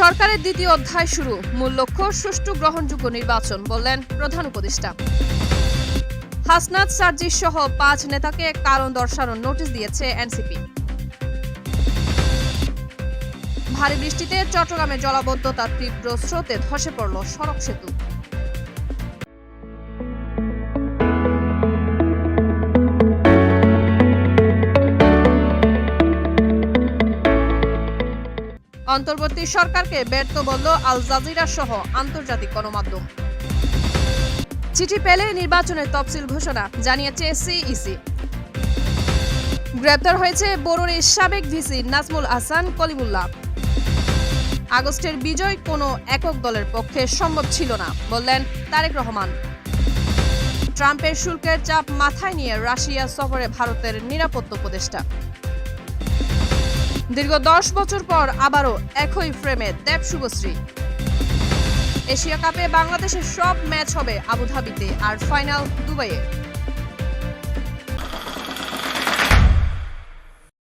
সরকারের দ্বিতীয় অধ্যায় শুরু। মূল লক্ষ্য, সুষ্ঠু গ্রহণযোগ্য নির্বাচন, বললেন প্রধান উপদেষ্টা। হাসনাত সার্জিস সহ পাঁচ নেতাকে কারণ দর্শানোর নোটিশ দিয়েছে এনসিপি। ভারী বৃষ্টিতে চট্টগ্রামে জলাবদ্ধতা তীব্র স্রোতে ধসে পড়ল সড়ক সেতু। অন্তর্বর্তী সরকারকে ব্যর্থ বলল আল জাজিরা সহ আন্তর্জাতিক গণমাধ্যম। চিঠি পেলে নির্বাচনের তফসিল ঘোষণা, জানিয়েছে সিইসি। গ্রেপ্তার হয়েছে বরুণের সাবেক ভিসি নাজমুল হাসান কলিমুল্লাহ। আগস্টের বিজয় কোনো একক দলের পক্ষে সম্ভব ছিল না, বললেন তারেক রহমান। ট্রাম্পের শুল্কের চাপ মাথায় নিয়ে রাশিয়া সফরে ভারতের নিরাপত্তা উপদেষ্টা। দীর্ঘ দশ বছর পর আবারও একই ফ্রেমে দেব শুভশ্রী। এশিয়া কাপে বাংলাদেশের সব ম্যাচ হবে আবুধাবিতে আর ফাইনাল দুবাইয়ে।